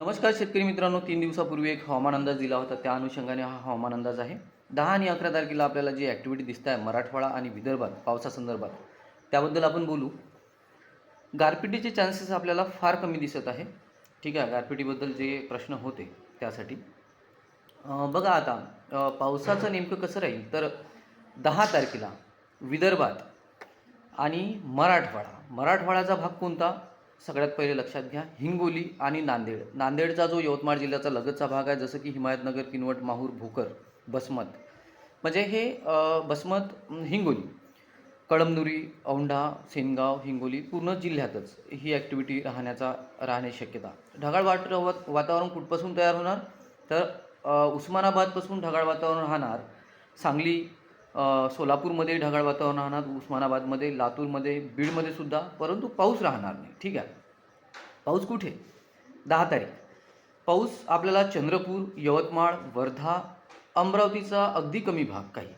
नमस्कार शेतकरी मित्रांनो तीन दिवसापूर्वी एक हवामान अंदाज दिला होता. त्या अनुषंगाने हा हवामान अंदाज आहे. दहा आणि अकरा तारखेला आपल्याला जी ॲक्टिव्हिटी दिसत आहे मराठवाडा आणि विदर्भात पावसासंदर्भात त्याबद्दल आपण बोलू. गारपिटीचे चान्सेस आपल्याला फार कमी दिसत आहे. ठीक आहे गारपिटीबद्दल जे प्रश्न होते त्यासाठी. बघा आता पावसाचं नेमकं कसं राहील? तर दहा तारखेला विदर्भात आणि मराठवाडा. मराठवाड्याचा भाग कोणता? सगळ्यात पहिले लक्षात घ्या हिंगोली आणि नांदेड. नांदेडचा जो यवतमाळ जिल्ह्याचा लगतचा भाग आहे जसं की हिमायतनगर किनवट माहूर भोकर बसमत. म्हणजे हे बसमत हिंगोली कळमनुरी औंढा सेनगाव हिंगोली पूर्ण जिल्ह्यातच ही ॲक्टिव्हिटी राहण्याचा राहण्याची शक्यता. ढगाळ वाट वातावरण कुठपासून तयार होणार? तर उस्मानाबादपासून ढगाळ वातावरण राहणार सांगली सोलापूरमध्ये ढगाळ वातावरण राहणार उस्मानाबादमध्ये लातूरमध्ये बीडमध्ये सुद्धा परंतु पाऊस राहणार नाही. ठीक आहे? पाऊस कुठे? दहा तारीख. पाऊस आपल्याला चंद्रपूर यवतमाळ वर्धा अमरावतीचा अगदी कमी भाग काही.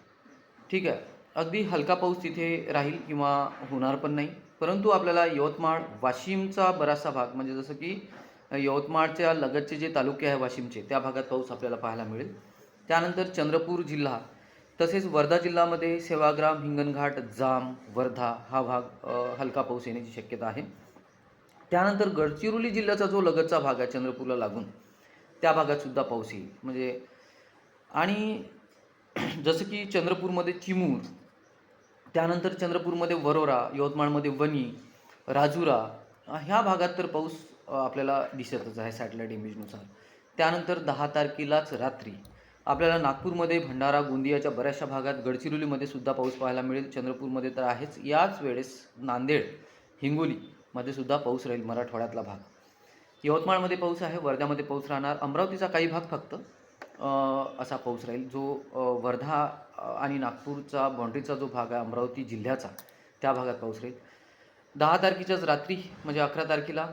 ठीक आहे. अगदी हलका पाऊस तिथे राहील किंवा होणार पण नाही. परंतु आपल्याला यवतमाळ वाशिमचा बराचसा भाग म्हणजे जसं की यवतमाळच्या लगतचे जे तालुके आहे वाशिमचे त्या भागात पाऊस आपल्याला पाहायला मिळेल. त्यानंतर चंद्रपूर जिल्हा तसेच वर्धा जिल्ह्यामध्ये सेवाग्राम हिंगणघाट जाम वर्धा हा भाग हलका पाऊस येण्याची शक्यता आहे. त्यानंतर गडचिरोली जिल्ह्याचा जो लगतचा भाग आहे चंद्रपूरला लागून त्या भागातसुद्धा पाऊस येईल. म्हणजे आणि जसं की चंद्रपूरमध्ये चिमूर त्यानंतर चंद्रपूरमध्ये वरोरा यवतमाळमध्ये वणी राजुरा ह्या भागात तर पाऊस आपल्याला दिसतच आहे सॅटेलाईट इमेजनुसार त्यानंतर दहा तारखेलाच रात्री आपल्याला नागपूरमध्ये भंडारा गोंदियाच्या बऱ्याचशा भागात गडचिरोलीमध्ये सुद्धा पाऊस पाहायला मिळेल. चंद्रपूरमध्ये तर आहेच. याच वेळेस नांदेड हिंगोली मध्ये सुद्धा पाऊस राहील मराठवाड्यातला भाग. यवतमाळमध्ये पाऊस आहे वर्ध्यामध्ये पाऊस राहणार. अमरावतीचा काही भाग फक्त असा पाऊस राहील जो वर्धा आणि नागपूरचा बाँड्रीचा जो भाग आहे अमरावती जिल्ह्याचा त्या भागात पाऊस राहील. दहा तारखेच्याच रात्री म्हणजे अकरा तारखेला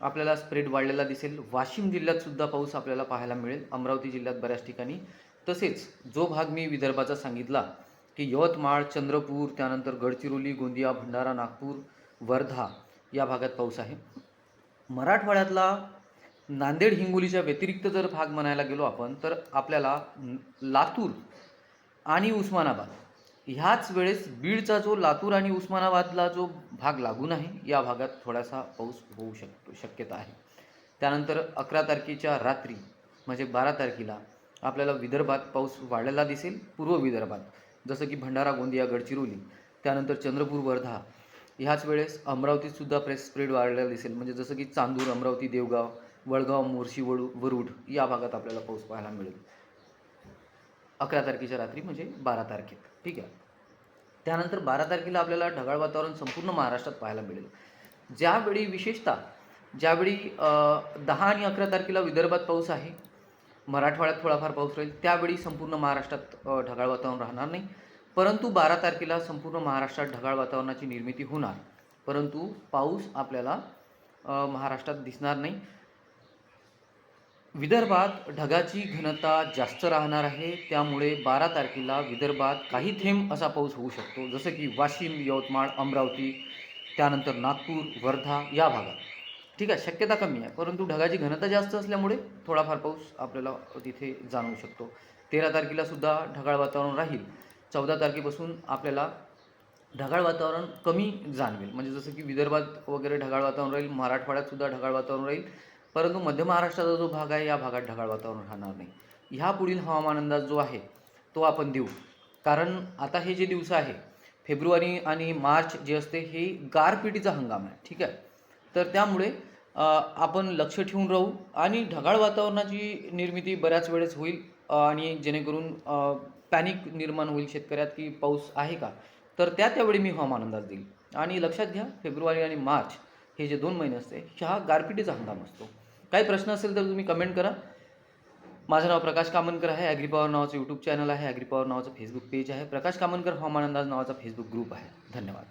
आपल्याला स्प्रेड वाढलेला दिसेल. वाशिम जिल्ह्यातसुद्धा पाऊस आपल्याला पाहायला मिळेल. अमरावती जिल्ह्यात बऱ्याच ठिकाणी. तसेच जो भाग मी विदर्भाचा सांगितला की यवतमाळ चंद्रपूर त्यानंतर गडचिरोली गोंदिया भंडारा नागपूर वर्धा या भागात पाऊस आहे. मराठवाड्यातला नांदेड हिंगोलीच्या व्यतिरिक्त जर भाग म्हणायला गेलो आपण तर आपल्याला लातूर आणि उस्मानाबाद ह्याच वेळेस बीडचा जो लातूर आणि उस्मानाबादला जो भाग लागून आहे या भागात थोडासा पाऊस होऊ शकतो शक्यता आहे. त्यानंतर अकरा तारखेच्या रात्री म्हणजे बारा तारखेला आपल्याला विदर्भात पाऊस वाढलेला दिसेल. पूर्व विदर्भात जसं की भंडारा गोंदिया गडचिरोली त्यानंतर चंद्रपूर वर्धा ह्याच वेळेस अमरावतीत सुद्धा प्रेस स्प्रेड वाढलेला दिसेल. म्हणजे जसं की चांदूर अमरावती देवगाव वडगाव मोर्शी वडू वरुड या भागात आपल्याला पाऊस पाहायला मिळेल. अकरा तारखेच्या रात्री म्हणजे बारा तारखेत. ठीक आहे? त्यानंतर बारा तारखेला आपल्याला ढगाळ वातावरण संपूर्ण महाराष्ट्रात पाहायला मिळेल. ज्यावेळी विशेषतः ज्यावेळी दहा आणि अकरा तारखेला विदर्भात पाऊस आहे मराठवाड्यात थोडाफार पाऊस राहील त्यावेळी संपूर्ण महाराष्ट्रात ढगाळ वातावरण राहणार नाही. परंतु बारा तारखेला संपूर्ण महाराष्ट्रात ढगाळ वातावरणाची निर्मिती होणार. परंतु पाऊस आपल्याला महाराष्ट्रात दिसणार नाही. विदर्भात ढगाची घनता जास्त राहणार आहे. त्यामुळे बारा तारखेला विदर्भात काही थेंब असा पाऊस होऊ शकतो. जसं की वाशिम यवतमाळ अमरावती त्यानंतर नागपूर वर्धा या भागात. ठीक आहे शक्यता कमी आहे. परंतु ढगाची घनता जास्त असल्यामुळे थोडाफार पाऊस आपल्याला तिथे जाणवू शकतो. तेरा तारखेला सुद्धा ढगाळ वातावरण राहील. चौदा तारखेपासून आपल्याला ढगाळ वातावरण कमी जाणवेल. म्हणजे जसं की विदर्भात वगैरे ढगाळ वातावरण राहील मराठवाड्यातसुद्धा ढगाळ वातावरण राहील परंतु मध्य महाराष्ट्राचा जो भाग आहे या भागात ढगाळ वातावरण राहणार नाही. ह्या पुढील हवामान अंदाज जो आहे तो आपण देऊ. कारण आता हे जे दिवस आहे फेब्रुवारी आणि मार्च जे असते हे गारपिटीचा हंगाम आहे. ठीक आहे? तर त्यामुळे आपण लक्ष ठेवून राहू आणि ढगाळ वातावरणाची निर्मिती बऱ्याच वेळेस होईल आणि जेणेकरून पॅनिक निर्माण होईल शेतकऱ्यात की पाऊस आहे का? तर त्या त्यावेळी मी हवामान अंदाज देईल. आणि लक्षात घ्या फेब्रुवारी आणि मार्च हे जे दोन महिने असते हा गारपिटीचा हंगाम असतो. काही प्रश्न असेल तर तुम्ही कमेंट करा. माझं नाव प्रकाश कामनकर आहे ॲग्रीपॉवर नावाचं यूट्यूब चॅनल आहे ॲग्रीपॉवर नावाचं फेसबुक पेज आहे. प्रकाश कामनकर हवामान अंदाज नावाचा फेसबुक ग्रुप आहे. धन्यवाद.